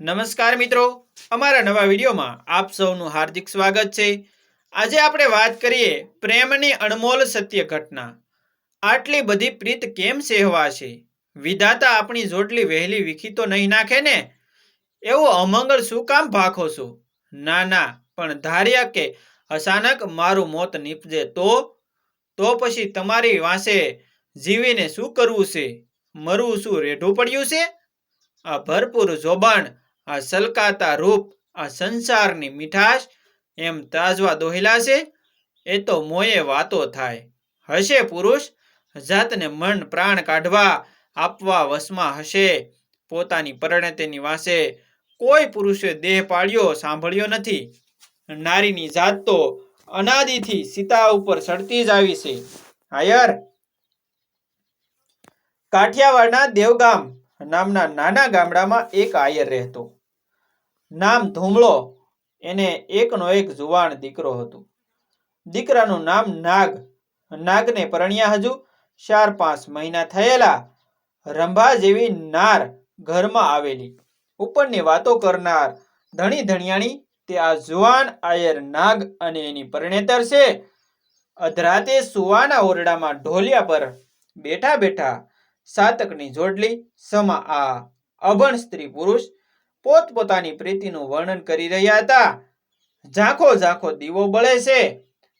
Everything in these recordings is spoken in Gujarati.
નમસ્કાર મિત્રો. અમારા નવા વિડીયોમાં આપ સૌનું હાર્દિક સ્વાગત છે. આજે આપણે વાત કરીએ પ્રેમની અણમોલ સત્ય ઘટના. આટલી બધી પ્રીત કેમ સેહવાશે? વિધાતા આપણી જોટલી વહેલી વિખી તો નહીં નાખે ને? એવું અમંગળ શું કામ ભાખો છો? ના ના, પણ ધાર્યા કે અચાનક મારું મોત નીપજે તો? તો પછી તમારી વાંસે જીવીને શું કરવું છે? મરવું શું રેઢું પડ્યું છે? આ ભરપૂર જોબાણ આ સલકાતા રૂપ, આ સંસારની મીઠાશ એમ તાજવા દોહેલા એ તો મોયે વાતો થાય. હશે પુરુષ, જાતને મન પ્રાણ કાઢવા આપવા વશમાં હશે. પોતાની પરણતેની વાસે કોઈ પુરુષે દેહ પાડ્યો, સાંભળ્યો નથી. નારીની જાત તો અનાદિથી સીતા ઉપર સડતી જ આવી છે. હાયર કાઠિયાવાડના દેવગામ નામના નાના ગામડામાં એક આયર રહેતો. નામ ધૂમળો, એને એકનો એક જુવાન દીકરો હતો. દીકરાનું નામ નાગ, નાગને પરણ્યા હજુ ચાર પાંચ મહિના થયેલા રંભા જેવી નાર ઘરમાં આવેલી. ઉપરની વાતો કરનાર ધણી ધણિયાણી તે આ જુવાન, આયર નાગ અને એની પરણેતર છે. અધરાતે સુવાના ઓરડામાં ઢોલિયા પર બેઠા બેઠા સાતકની જોડલી સમા આ અભણ સ્ત્રી પુરુષ પોતપોતાની પ્રીતિનું વર્ણન કરી રહ્યા હતા. ઝાંખો ઝાંખો દીવો બળે છે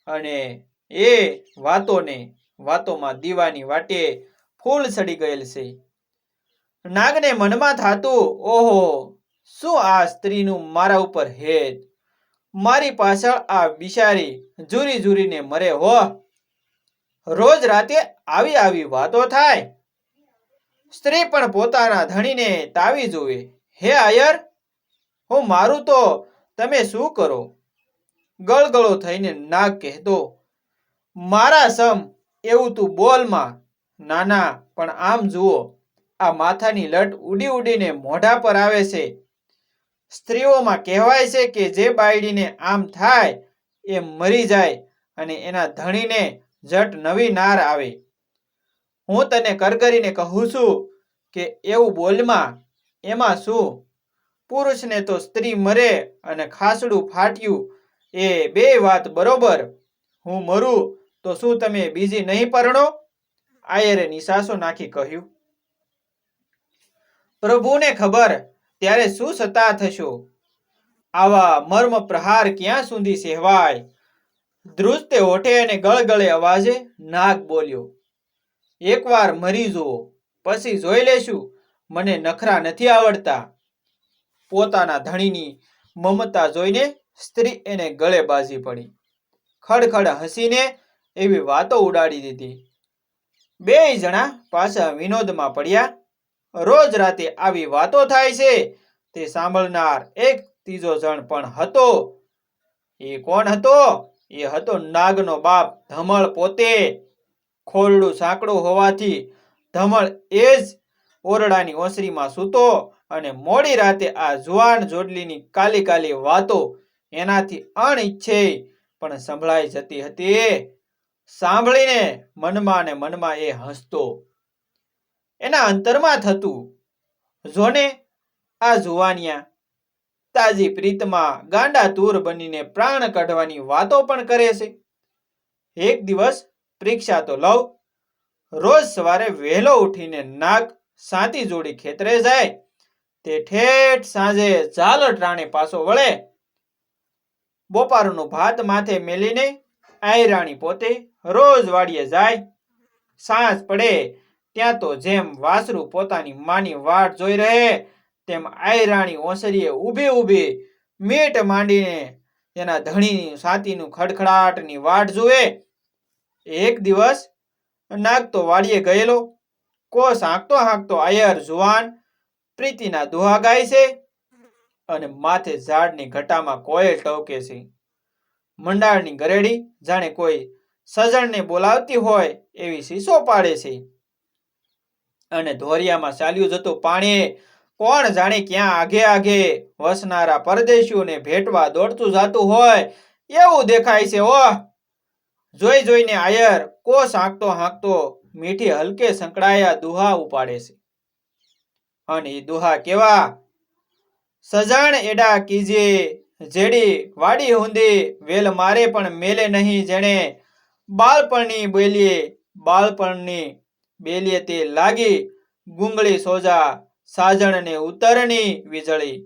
અને એ વાતોને વાતોમાં દીવાની વાટે ફૂલ સડી ગયેલ છે. નાગને મનમાં થાતું, ઓહો, શું આ સ્ત્રીનું મારા ઉપર હેત? મારી પાછળ આ બિચારી જુરી જુરીને મરે હો. રોજ રાતે આવી આવી વાતો થાય. સ્ત્રી પણ પોતાના ધણીને તાવી જોવે હે આયર, હું મારું તો તમે શું કરો? ગળગળો થઈને ના કહેતો, મારા સમ, એવું તું બોલમાં નાના, પણ આમ જુઓ, આ માથાની લટ ઉડી ઉડીને મોઢા પર આવે છે. સ્ત્રીઓમાં કહેવાય છે કે જે બાયડીને આમ થાય, એ મરી જાય અને એના ધણીને જટ નવી નાર આવે. હું તને કરગરીને કહું છું કે એવું બોલમાં એમાં શું? પુરુષને તો સ્ત્રી મરે અને ખાસડું ફાટ્યું, એ બે વાત બરોબર. હું મરું તો શું તમે બીજી નહીં પરણો? આયરે નિશાસો નાખી કહ્યું. પ્રભુને ખબર, ત્યારે શું સતા થશો? આવા મર્મ પ્રહાર ક્યાં સુધી સહેવાય? ધ્રુજતે હોઠે અને ગળગળે અવાજે નાગ બોલ્યો. એકવાર મરી જુઓ, પછી જોઈ લેશું. મને નખરા નથી આવડતા. પોતાના ધણીની મમતા જોઈને સ્ત્રી એને ગળે બાજી પડી. ખડખડ હસીને એવી વાતો ઉડાડી દીધી. બે જણા પાછા વિનોદમાં પડ્યા. રોજ રાતે આવી વાતો થાય છે. તે સાંભળનાર એક ત્રીજો જણ પણ હતો. એ કોણ હતો? એ હતો નાગનો બાપ ધમળ પોતે. ખોરડું સાંકડું હોવાથી ધમળ એ જ ઓરડાની ઓસરીમાં સૂતો અને મોડી રાતે આ જુવાન જોડલીની કાલી કાલી વાતો એનાથી અણઈચ્છે પણ સંભળાઈ જતી હતી. સાંભળીને મનમાં ને મનમાં એ હસતો. એના અંતરમાં થતું, જોને, આ જુવાનિયા, તાજી પ્રીતમાં ગાંડા તૂર બનીને પ્રાણ કાઢવાની વાતો પણ કરે છે. એક દિવસ પરીક્ષા તો લઉં. રોજ સવારે વહેલો ઉઠીને નાગ સાતી જોડી ખેતરે જાય. તે ઠેઠ સાંજે ઝાલટ રાણે પાછો વળે. બોપારનું ભાત માથે મેલીને આયરાણી પોતે રોજ વાડીએ જાય. સાંજ પડે, ત્યાં તો જેમ વાસરું પોતાની માની વાટ જોઈ રહે, તેમ આયરાણી ઓસરીએ ઊભી ઊભી મીટ માંડીને એના ધણીની સાતીનું ખડખડાટની વાટ જુએ. એક દિવસ નાગ તો વાડીએ ગયેલો. કોસ હાંકતો હાંકતો આયર જુવાન પ્રીતિના દુહા ગાય છે અને માથે ઝાડની ઘટામાં કોયલ ટવકે છે. મંડાળની ગરેડી જાણે કોઈ સજણને બોલાવતી હોય એવી શીશો પાડે છે. અને ધોરિયામાં ચાલ્યું જતું પાણી કોણ જાણે ક્યાં આગે આગે વસનારા પરદેશીઓને ભેટવા દોડતું જાતું હોય એવું દેખાય છે, ઓહ! જોઈ જોઈને આયર કોસ હાંકતો હાંકતો મીઠી હલકે સંકળાયા દુહા ઉપાડે છે. અને દુહા કેવા? સજાણ એડા કીજે, જેડી વાડી હુંદી, વેલ મારે પણ મેલે નહીં જેણે, બાળપણની બેલીએ બાળપણની બેલીએ તે લાગી, ગુંગળી સોજા સાજણને ઉતરની વીજળી.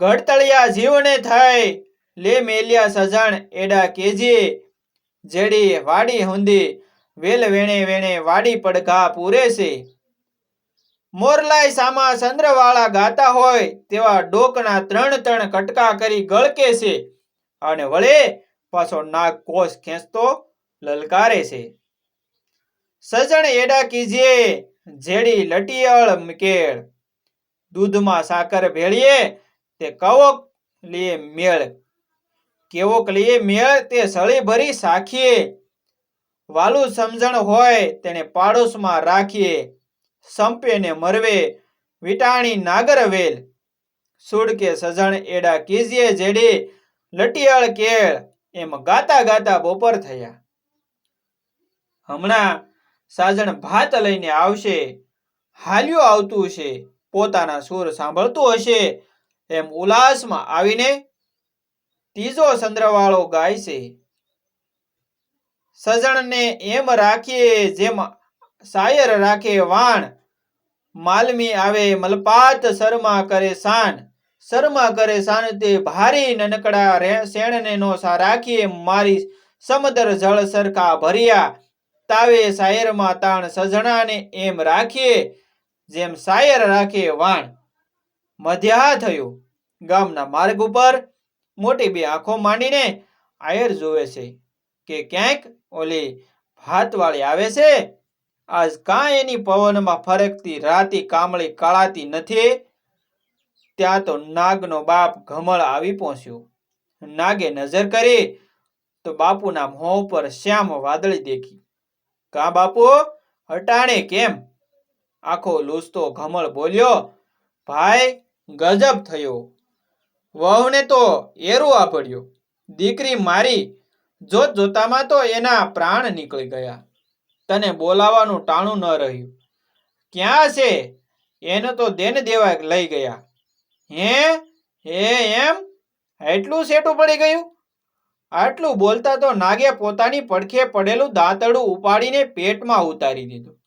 ઘડતળિયા જીવને થાય, લે મેલિયા સજાણ એડા કેજી, જેડી વાડી હુંદી વેલ વેણે વેણે વાડી પડઘા પૂરે છે. મોરલાય સામા ચંદ્રવાળા ગાતા હોય તેવા ડોકના ત્રણ ત્રણ કટકા કરી ગળકે છે અને વળે પાછો નાગ કોષ ખેંચતો લલકારે છે. સજણ એડા કીજે, જેડી લટિયળ કેળ દૂધમાં સાકર ભેળીએ, તે કવોક લીએ મેળ. કેવોક લીએ મેળ, તે સળી ભરી સાખીએ. વાલું સમજણ હોય તેને પાડોશમાં રાખીએ. સંપે ને મરવે, વિટાણી નાગર વેલ. સુડકે સજણ એડા કીજીએ જેડી, લટિયાળ કેળ, એમ ગાતા ગાતા બપોર થયા. હમણાં સાજણ ભાત લઈને આવશે, હાલ્યો આવતું હશે, પોતાના સુર સાંભળતું હશે, એમ ઉલ્લાસમાં આવીને ત્રીજો સંદ્રવાળો ગાય છે. સજણને એમ રાખીએ જેમ શાયર રાખે વાણ, માલમી આવે મલપાત શર્મા કરે શાન શર્મા કરે શાન તે ભારી નનકડા શેણને નો સા રાખીએ મારી સમદર જળ સરખા ભર્યા. તાવે શાયરમાં તાણ સજણાને એમ રાખીએ જેમ શાયર રાખે વાણ. મધ્યા થયું. ગામના માર્ગ ઉપર મોટી બે આંખો માંડીને આયર જોવે છે. કે ક્યાંક ઓલી ભાતવાળી આવે છે? આજ કાંઈ એની પવનમાં ફરકતી રાતી કામળી કાળાતી નથી. ત્યાં તો નાગનો બાપ ઘમળ આવી પહોંચ્યો. નાગે નજર કરી તો બાપુના મોં ઉપર શ્યામ વાદળી દેખી. કા બાપુ હટાણે કેમ? આખો લૂસતો ઘમળ બોલ્યો, ભાઈ, ગજબ થયો. વહુને તો એરું આપડ્યો દીકરી મારી જોત જોતામાં તો એના પ્રાણ નીકળી ગયા. તને બોલાવાનું ટાણું ન રહ્યું. ક્યાં છે? એને તો દેન દેવા લઈ ગયા. હે? હે એમ? એટલું સેટું પડી ગયું? આટલું બોલતા તો નાગે પોતાની પડખે પડેલું દાંતડું ઉપાડીને પેટમાં ઉતારી દીધું.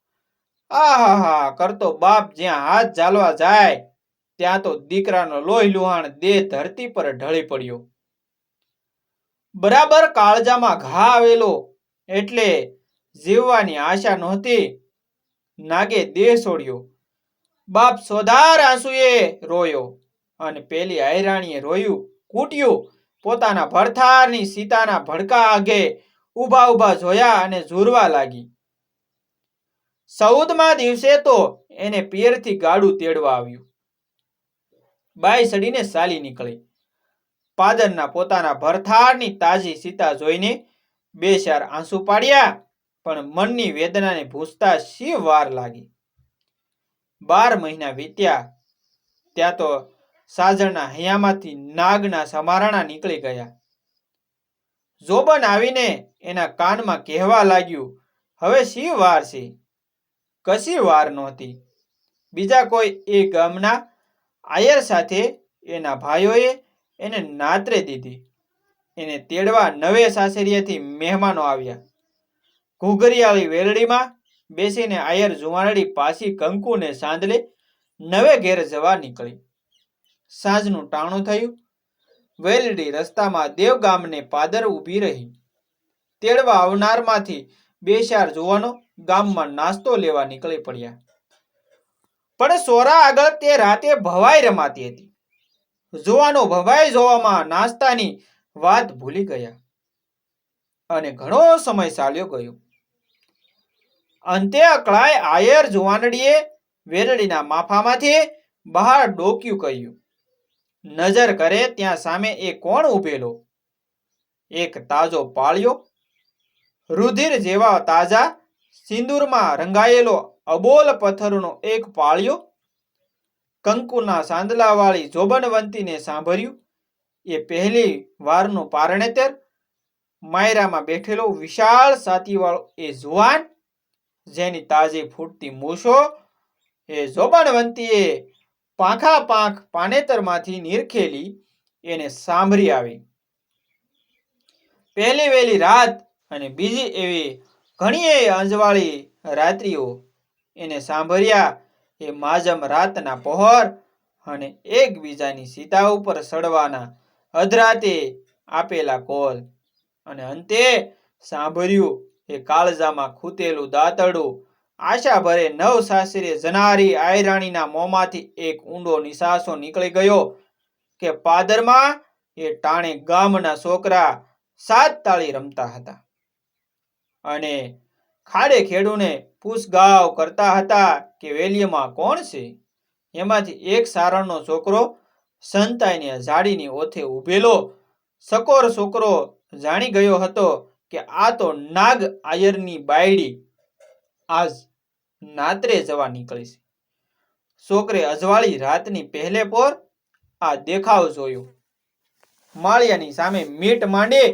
આહાહા, કરતો બાપ જ્યાં હાથ ચાલવા જાય, ત્યાં તો દીકરાનો લોહી લુહાણ દેહ ધરતી પર ઢળી પડ્યો. બરાબર કાળજામાં ઘા આવેલો એટલે જીવવાની આશા નહોતી. નાગે દેહ છોડ્યો બાપ સોધાર આંસુએ રોયો અને પેલી આયરાણીએ રોયું, કૂટ્યું, પોતાના ભરથારની સીતાના ભડકા આગે ઊભા ઊભા જોયા અને ઝૂરવા લાગી. ચૌદમા દિવસે તો એને પિયરથી ગાડું તેડવા આવ્યું. બાઈ સડીને ચાલી નીકળી. પાદરના પોતાના ભરથારની તાજી સીતા જોઈને બે ચાર આંસુ પાડ્યા, પણ મનની વેદનાને ભૂસતા શી વાર લાગી? બાર મહિના વીત્યા, ત્યાં તો સાજણના હૈયામાંથી નાગના સમારણા નીકળી ગયા. જોબન આવીને એના કાનમાં કહેવા લાગ્યું, હવે શી વાર છે? કશી વાર નહોતી. બીજા કોઈ એ ગામના આયર સાથે એના ભાઈઓએ એને નાતરે દીધી. એને તેડવા નવે સાસરિયાથી મહેમાનો આવ્યા. ઘૂઘરિયાળી વેલડીમાં બેસીને આયર જુવાનડી પાછી કંકુને સાંદલે નવે ઘેર જવા નીકળી. સાંજનું ટાણું થયું. વેલડી રસ્તામાં દેવગામને પાદર ઊભી રહી. તેડવા આવનારમાંથી બે ચાર જુવાનો ગામમાં નાસ્તો લેવા નીકળી પડ્યા. પણ સોરા આગળ તે રાતે ભવાઈ રમાતી હતી. જુવાનો ભવાઈ જોવામાં નાસ્તાની વાત ભૂલી ગયા. અને ઘણો સમય ચાલ્યો ગયો. અંતે અકળાય આયર જુવાનડીએ વેરડીના માફામાંથી બહાર ડોક્યું કહ્યું, નજર કરે ત્યાં સામે એ કોણ ઊભેલો? એક તાજો પાળ્યો? રુધિર જેવા તાજા સિંદૂરમાં રંગાયેલો અબોલ પથ્થરનો એક પાળ્યો? કંકુના સાંદલાવાળી જોબનવંતીને સાંભળ્યું. એ પહેલી વારનું પારણેતર માયરામાં બેઠેલો વિશાળ સાતીવાળો એ જુવાન, જેની તાજી ફૂટતી મૂછો એ જોબનવંતીએ પાંખા પાંખ પાનેતરમાંથી નીરખેલી એને સાંભળી આવી. પહેલી વહેલી રાત અને બીજી એવી ઘણીએ અંજવાળી રાત્રિઓ એને સાંભળ્યા એ માજમ રાતના પહોર અને એકબીજાની સીતા ઉપર સડવાના અધરાતે આપેલા કોલ. અને અંતે સાંભળ્યું એ કાળજામાં ખૂતેલું દાંતડું આશા ભરે નવ સાસરે જનારી આયરાણીના મોંમાંથી એક ઊંડો નિશાસો નીકળી ગયો કે પાદરમાં એ ટાણે ગામના છોકરા સાત તાળી રમતા હતા. અને ખાડે ખેડૂને પૂછગાવ કરતા હતા કે વેલીયમાં કોણ છે? એમાંથી એક સારણનો છોકરો સંતાઈને ઝાડીની ઓથે ઊભેલો. સકોર છોકરો જાણી ગયો હતો કે આ તો નાગ આયરની બાયડી આજ નાત્રે જવા નીકળી છે. છોકરે અજવાળી રાતની પહેલે પોર આ દેખાવ જોયો. માળિયાની સામે મીટ માંડી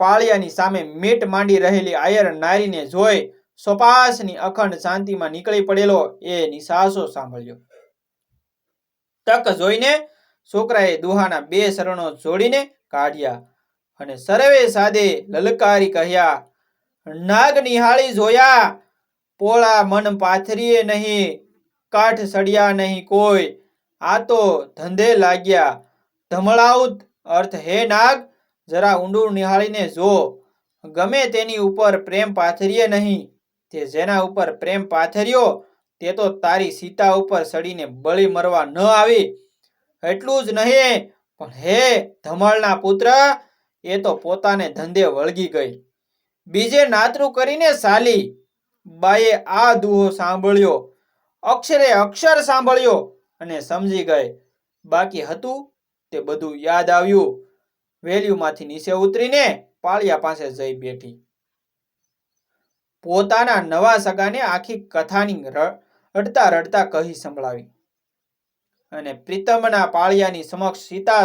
પાળિયાની સામે મીટ માંડી રહેલી આયર નારીને જોઈ સોપાસની અખંડ શાંતિમાં નીકળી પડેલો એ નિસાસો સાંભળ્યો. તક જોઈને છોકરાએ દુહાના બે શરણો જોડીને કાઢ્યા અને સર્વે સાદે લલકારી કહ્યા, નાગ નિહાળી જોયા, પોળા મન પાથરીએ નહીં, કાઠ સડિયા નહીં કોઈ, આ તો ધંધે લાગ્યા ધમળાઉત અર્થ હે નાગ જરા ઊંડું નિહાળીને જો ગમે તેની ઉપર પ્રેમ પાથરીએ નહીં, તે જેના ઉપર પ્રેમ પાથર્યો, તે તો તારી સીતા ઉપર સડીને બળી મરવા ન આવી. એટલું જ નહીં, પણ હે ધમળના પુત્ર, એ તો પોતાને ધંધે વળગી ગઈ. બીજે નાતરું કરીને સાલી. બાએ આ દુહો સાંભળ્યો. અક્ષરે અક્ષર સાંભળ્યો અને સમજી ગઈ. બાકી હતું તે બધું યાદ આવ્યું. વેલ્યુમાંથી નીચે ઉતરીને પાળિયા પાસે જઈ બેઠી. પોતાના નવા સગાને આખી કથાની રડતા રડતા કહી સંભળાવી. અને પ્રીતમના પાળિયાની સમક્ષ સીતા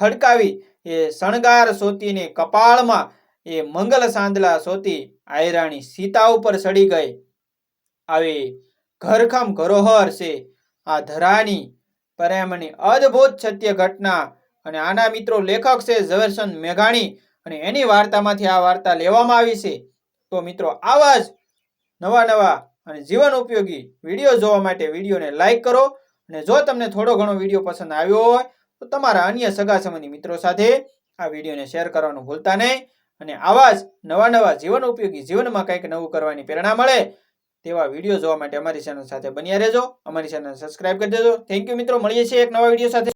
ખડકાવી એ શણગાર સોતીને કપાળમાં એ મંગલ સાંદલા સોતી આયરાણી સીતા ઉપર સડી ગઈ. આવી ઘરખમ ઘરોહર છે. આ ધરાની પ્રેમની અદ્ભુત સત્ય ઘટના અને આના મિત્રો લેખક છે ઝવેરચંદ મેઘાણી. અને એની વાર્તામાંથી આ વાર્તા લેવામાં આવી છે. તો મિત્રો આવા જ નવા નવા અને જીવન ઉપયોગી વીડિયો જોવા માટે વિડીયોને લાઇક કરો. અને જો તમને થોડો ઘણો વીડિયો પસંદ આવ્યો હોય, તો તમારા અન્ય સગા સંબંધી મિત્રો સાથે આ વિડીયોને શેર કરવાનું ભૂલતા નહીં. અને આવા જ નવા નવા જીવન ઉપયોગી જીવનમાં કંઈક નવું કરવાની પ્રેરણા મળે, તેવા વીડિયો જોવા માટે અમારી ચેનલ સાથે બન્યા રહેજો. અમારી ચેનલ સબસ્ક્રાઇબ કરી દેજો. થેન્ક યુ મિત્રો. મળીએ છીએ એક નવા વીડિયો સાથે.